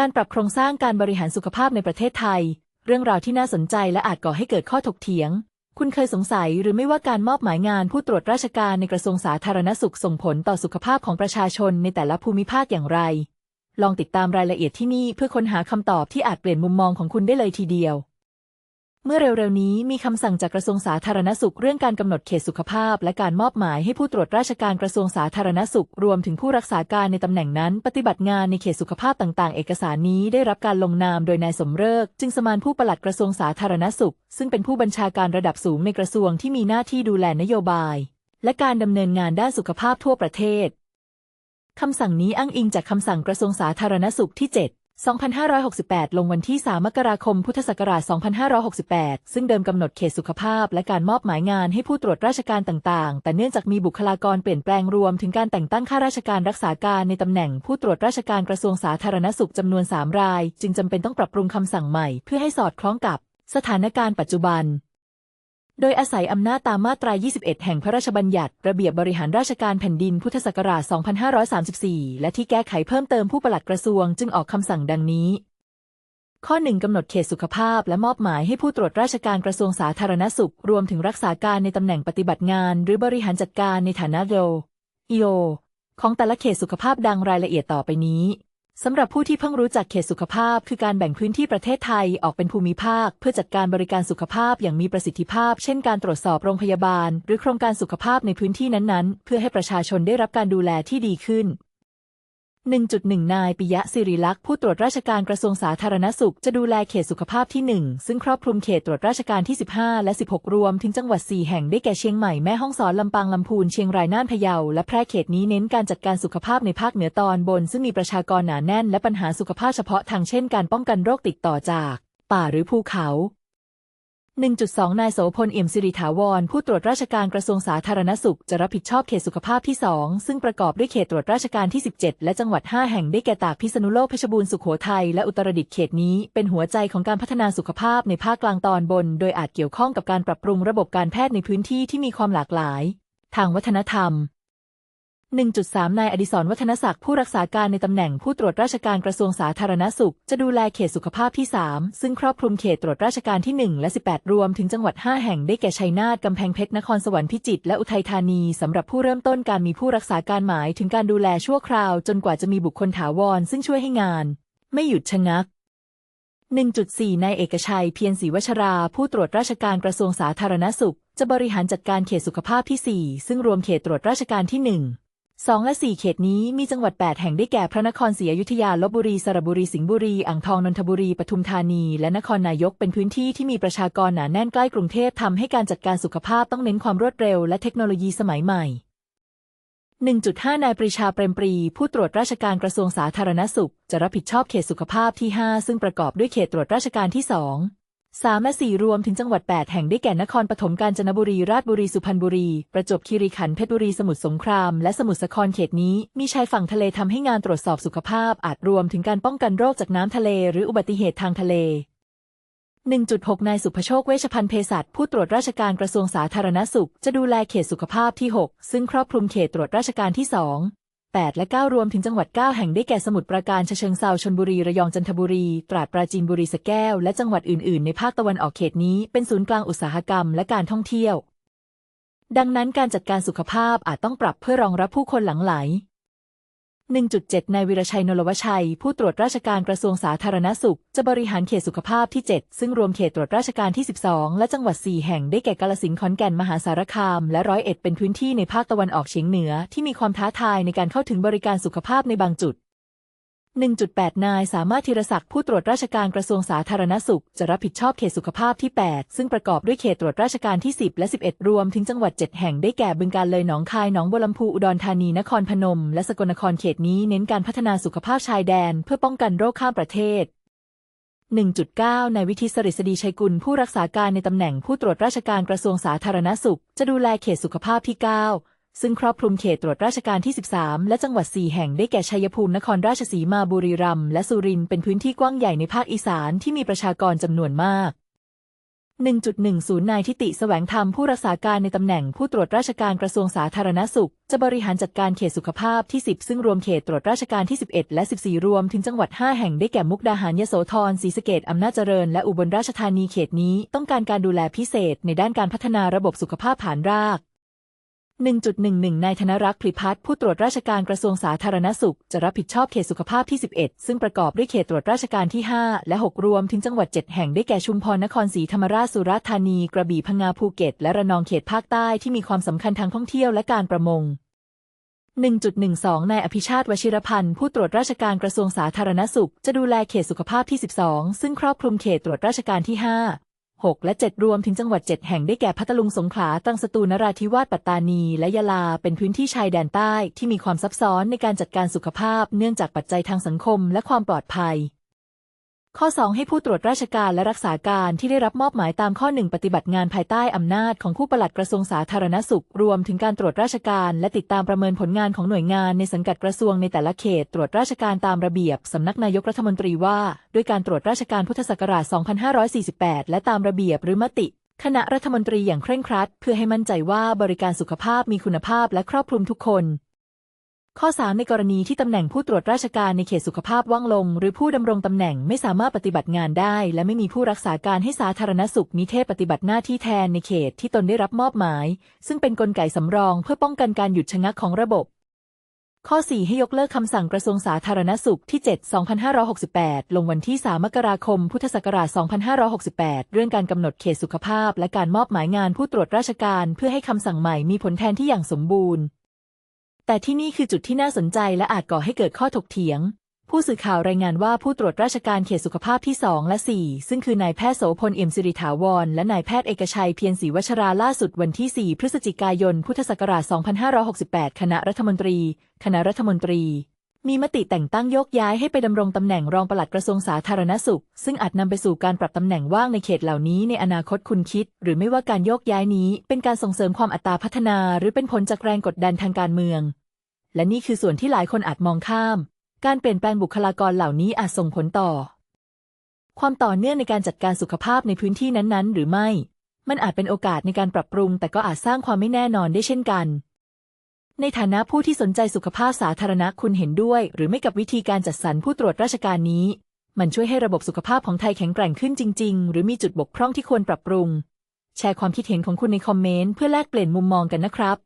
การปรับโครงสร้างการบริหารสุขภาพในประเทศไทย เรื่องราวที่น่าสนใจและอาจก่อให้เกิดข้อถกเถียง คุณเคยสงสัยหรือไม่ว่าการมอบหมายงานผู้ตรวจราชการในกระทรวงสาธารณสุขส่งผลต่อสุขภาพของประชาชนในแต่ละภูมิภาคอย่างไร ลองติดตามรายละเอียดที่นี่เพื่อค้นหาคำตอบที่อาจเปลี่ยนมุมมองของคุณได้เลยทีเดียว เมื่อเร็วๆนี้มีคำสั่งจากกระทรวงสาธารณสุขเรื่องการกำหนดเขตสุขภาพ และการมอบหมายให้ผู้ตรวจราชการกระทรวงสาธารณสุข รวมถึงผู้รักษาการในตำแหน่งนั้น ปฏิบัติงานในเขตสุขภาพต่างๆ เอกสารนี้ได้รับการลงนามโดยนายสมเริกจึงสมานผู้ปลัดกระทรวงสาธารณสุข ซึ่งเป็นผู้บัญชาการระดับสูงในกระทรวงที่มีหน้าที่ดูแลนโยบาย และการดำเนินงานด้านสุขภาพทั่วประเทศคำสั่งนี้อ้างอิงจากคำสั่งกระทรวงสาธารณสุขที่ 7 2568 ลงวันที่ 3 มกราคม พุทธศักราช 2568 ซึ่งเดิมกำหนดเขตสุขภาพ และการมอบหมายงานให้ผู้ตรวจราชการต่างๆ แต่เนื่องจากมีบุคลากรเปลี่ยนแปลงรวม ถึงการแต่งตั้งข้าราชการรักษาการในตำแหน่งผู้ตรวจราชการกระทรวงสาธารณสุขจำนวน 3 ราย จึงจำเป็นต้องปรับปรุงคำสั่งใหม่ เพื่อให้สอดคล้องกับ สถานการณ์ปัจจุบัน โดยอาศัยอำนาจตามมาตรา 21 แห่งพระราชบัญญัติ ระเบียบบริหารราชการแผ่นดินพุทธศักราช 2534 และที่แก้ไขเพิ่มเติมผู้ปลัดกระทรวงจึงออกคำสั่งดังนี้ ข้อ 1 กำหนดเขตสุขภาพ และมอบหมายให้ผู้ตรวจราชการกระทรวงสาธารณสุข รวมถึงรักษาการในตำแหน่งปฏิบัติงาน หรือบริหารจัดการในฐานะโดอีโอของแต่ละเขตสุขภาพดังรายละเอียดต่อไปนี้ สำหรับผู้ที่เพิ่งรู้จักเขตสุขภาพ คือการแบ่งพื้นที่ประเทศไทยออกเป็นภูมิภาค เพื่อจัดการบริการสุขภาพอย่างมีประสิทธิภาพ เช่นการตรวจสอบโรงพยาบาล หรือโครงการสุขภาพในพื้นที่นั้นๆ เพื่อให้ประชาชนได้รับการดูแลที่ดีขึ้น 1.1 นายปิยะสิริลักษ์ผู้ตรวจราชการกระทรวงสาธารณสุขจะดูแลเขตสุขภาพที่ 1 ซึ่งครอบคลุมเขตตรวจราชการที่ 15 และ 16 รวมถึงจังหวัด 4 แห่งได้แก่เชียงใหม่แม่ฮ่องสอนลำปางลำพูนเชียงรายน่านพะเยาและแพร่เขตนี้เน้นการจัดการสุขภาพในภาคเหนือตอนบน ซึ่งมีประชากรหนาแน่น และปัญหาสุขภาพเฉพาะทางเช่นการป้องกันโรคติดต่อจาก ป่าหรือภูเขา 1.2 นายโสพลเอี่ยมสิริถาวร ผู้ตรวจราชการกระทรวงสาธารณสุข จะรับผิดชอบเขตสุขภาพที่ 2 ซึ่งประกอบด้วยเขตตรวจราชการที่ 17 และจังหวัด 5 แห่งได้แก่ตากพิษณุโลกเพชรบูรณ์สุโขทัยและอุตรดิตถ์เขตนี้เป็นหัวใจของการพัฒนาสุขภาพในภาคกลางตอนบน โดยอาจเกี่ยวข้องกับการปรับปรุงระบบการแพทย์ในพื้นที่ที่มีความหลากหลาย ทางวัฒนธรรม 1.3 นายอดิศรวัฒนศักดิ์ผู้รักษาการในตำแหน่งผู้ตรวจราชการกระทรวงสาธารณสุข จะดูแลเขตสุขภาพที่ 3 ซึ่งครอบคลุมเขตตรวจราชการที่ 1 และ 18 รวมถึงจังหวัด 5 แห่งได้แก่ชัยนาทกำแพงเพชรนครสวรรค์พิจิตรและอุทัยธานีสำหรับผู้เริ่มต้นการมีผู้รักษาการหมายถึงการดูแลชั่วคราว จนกว่าจะมีบุคคลถาวร ซึ่งช่วยให้งาน ไม่หยุดชะงัก1.4 นายเอกชัย เพียรศรีวชรา ผู้ตรวจราชการกระทรวงสาธารณสุข จะบริหารจัดการเขตสุขภาพที่ 4 ซึ่งรวมเขตตรวจราชการที่ 1 2และ4เขตนี้มีจังหวัด 8 แห่งได้แก่พระนครศรีอยุธยาลบบุรีสระบุรีสิงห์บุรี อ่างทองนนทบุรีปทุมธานี และนครนายกเป็นพื้นที่ที่มีประชากรหนาแน่นใกล้กรุงเทพทำให้การจัดการสุขภาพต้องเน้นความรวดเร็วและเทคโนโลยีสมัยใหม่ 1.5 นายปรีชาเปรมปรี ผู้ตรวจราชการกระทรวงสาธารณสุข จะรับผิดชอบเขตสุขภาพที่ 5 ซึ่งประกอบด้วยเขตตรวจราชการที่ 2 3และ4รวมถึงจังหวัด 8 แห่งได้แก่นครปฐมกาญจนบุรี ราชบุรี สุพรรณบุรี ประจวบคีรีขันธ์ เพชรบุรี สมุทรสงคราม และสมุทรสาครเขตนี้ มีชายฝั่งทะเลทำให้งานตรวจสอบสุขภาพ อาจรวมถึงการป้องกันโรคจากน้ำทะเล หรืออุบัติเหตุทางทะเล 1.6 นายสุภโชค เวชพันธ์เภสัชผู้ตรวจราชการกระทรวงสาธารณสุข จะดูแลเขตสุขภาพที่ 6 ซึ่งครอบคลุมเขตตรวจราชการที่ 2 8 และ 9 รวมถึงจังหวัด 9 แห่งได้แก่สมุทรปราการเชิงเซาชนบุรี ระยองจันทบุรี ตราดปราจีนบุรีสะแก้ว และจังหวัดอื่น ๆ ในภาคตะวันออกเขตนี้เป็นศูนย์กลางอุตสาหกรรมและการท่องเที่ยว ดังนั้นการจัดการสุขภาพอาจต้องปรับเพื่อรองรับผู้คนหลั่งไหล 1.7 นายวิรชัยนลวชัย ผู้ตรวจราชการกระทรวงสาธารณสุข จะบริหารเขตสุขภาพที่ 7 ซึ่งรวมเขตตรวจราชการที่ 12 และจังหวัด 4 แห่งได้แก่กาฬสินธุ์ขอนแก่นมหาสารคาม และร้อยเอ็ดเป็นพื้นที่ในภาคตะวันออกเฉียงเหนือ ที่มีความท้าทายในการเข้าถึงบริการสุขภาพในบางจุด 1.8 นายสามารถธีรศักดิ์ผู้ตรวจราชการกระทรวงสาธารณสุข จะรับผิดชอบเขตสุขภาพที่ 8 ซึ่งประกอบด้วยเขตตรวจราชการที่ 10 และ 11 รวมถึงจังหวัด 7 แห่งได้แก่บึงกาฬเลยหนองคายหนองบัวลำพูอุดรธานีนครพนม และสกลนครเขตนี้เน้นการพัฒนาสุขภาพชายแดน เพื่อป้องกันโรคข้ามประเทศ1.9 นายวิทิตสริษฎีชัยกุลผู้รักษาการในตำแหน่งผู้ตรวจราชการกระทรวงสาธารณสุข จะดูแลเขตสุขภาพที่ 9 ซึ่งครอบคลุมเขตตรวจราชการที่ 13 และจังหวัด 4 แห่งได้แก่ชัยภูมิ นครราชสีมา บุรีรัมย์ และสุรินทร์ เป็นพื้นที่กว้างใหญ่ในภาคอีสานที่มีประชากรจำนวนมาก 1.10 นายทิติแสวงธรรมผู้รักษาการในตำแหน่งผู้ตรวจราชการกระทรวงสาธารณสุข จะบริหารจัดการเขตสุขภาพที่ 10 ซึ่งรวมเขตตรวจราชการที่ 11 และ 14 รวมถึงจังหวัด 5 แห่งได้แก่มุกดาหารยโสธรศรีสะเกษอำนาจเจริญและอุบลราชธานีเขตนี้ ต้องการการดูแลพิเศษในด้านการพัฒนาระบบสุขภาพฐานราก 1.11 นายธนรักษ์ผลิพัฒน์ผู้ตรวจราชการกระทรวงสาธารณสุข จะรับผิดชอบเขตสุขภาพที่ 11 ซึ่งประกอบด้วยเขตตรวจราชการที่ 5 และ 6 รวมถึงจังหวัด 7 แห่งได้แก่ชุมพรนครศรีธรรมราชสุราษฎร์ธานี กระบี่พังงาภูเก็ต และระนองเขตภาคใต้ที่มีความสำคัญทางท่องเที่ยวและการประมง 1.12 นายอภิชาติวชิรพันธ์ผู้ตรวจราชการกระทรวงสาธารณสุข จะดูแลเขตสุขภาพที่ 12 ซึ่งครอบคลุมเขตตรวจราชการที่ 5 6 และ 7 รวมถึงจังหวัด 7 แห่งได้แก่พัทลุงสงขลาตรังสตูลนราธิวาสปัตตานี และยะลา เป็นพื้นที่ชายแดนใต้ที่มีความซับซ้อนในการจัดการสุขภาพ เนื่องจากปัจจัยทางสังคมและความปลอดภัย ข้อ 2 ให้ผู้ตรวจราชการและรักษาการที่ได้รับมอบหมายตามข้อ 1 ปฏิบัติงานภายใต้อำนาจของผู้ปลัดกระทรวงสาธารณสุข รวมถึงการตรวจราชการ และติดตามประเมินผลงานของหน่วยงานในสังกัดกระทรวงในแต่ละเขต ตรวจราชการตามระเบียบ สำนักนายกรัฐมนตรีว่า ด้วยการตรวจราชการพุทธศักราช 2548 และตามระเบียบหรือมติ คณะรัฐมนตรีอย่างเคร่งครัด เพื่อให้มั่นใจว่าบริการสุขภาพมีคุณภาพและครอบคลุมทุกคน ข้อ 3 ในกรณีที่ตำแหน่งผู้ตรวจราชการในเขตสุขภาพว่างลง หรือผู้ดำรงตำแหน่งไม่สามารถปฏิบัติงานได้ และไม่มีผู้รักษาการให้สาธารณสุขนิเทศปฏิบัติหน้าที่แทนในเขตที่ตนได้รับมอบหมาย ซึ่งเป็นนกลไกสำรองเพื่อป้องกันการหยุดชะงักของระบบ ข้อ 4 ให้ยกเลิกคำสั่งกระทรวงสาธารณสุขที่ 7 2568 ลงวันที่ 3 มกราคม พุทธศักราช 2568 เรื่องการกำหนดเขตสุขภาพ และการมอบหมายงานผู้ตรวจราชการ เพื่อให้คำสั่งใหม่มีผลแทนที่อย่างสมบูรณ์ แต่ที่นี่คือจุดที่น่าสนใจและอาจก่อให้เกิดข้อถกเถียง ผู้สื่อข่าวรายงานว่าผู้ตรวจราชการเขตสุขภาพที่ 2 และ 4 ซึ่งคือนายแพทย์โสพลเอี่ยมสิริถาวร และนายแพทย์เอกชัยเพียรศรีวัชราล่าสุดวันที่ 4 พฤศจิกายน พุทธศักราช 2568 คณะรัฐมนตรี คณะรัฐมนตรี มีมติแต่งตั้งโยกย้ายให้ไปดำรงตำแหน่งรองปลัดกระทรวงสาธารณสุข ซึ่งอาจนำไปสู่การปรับตำแหน่งว่างในเขตเหล่านี้ในอนาคตคุณคิด หรือไม่ว่าการโยกย้ายนี้ เป็นการส่งเสริมความอัตราพัฒนา หรือเป็นผลจากแรงกดดันทางการเมือง และนี่คือส่วนที่หลายคนอาจมองข้าม การเปลี่ยนแปลงบุคลากรเหล่านี้อาจส่งผลต่อ ความต่อเนื่องในการจัดการสุขภาพในพื้นที่นั้นๆ หรือไม่ มันอาจเป็นโอกาสในการปรับปรุง แต่ก็อาจสร้างความไม่แน่นอนได้เช่นกัน ในฐานะผู้ที่สนใจสุขภาพสาธารณะคุณเห็นด้วย หรือไม่กับวิธีการจัดสรรผู้ตรวจราชการนี้ มันช่วยให้ระบบสุขภาพของไทยแข็งแกร่งขึ้นจริง ๆ หรือมีจุดบกพร่องที่ควรปรับปรุง แชร์ความคิดเห็นของคุณในคอมเมนต์เพื่อแลกเปลี่ยนมุมมองกันนะครับ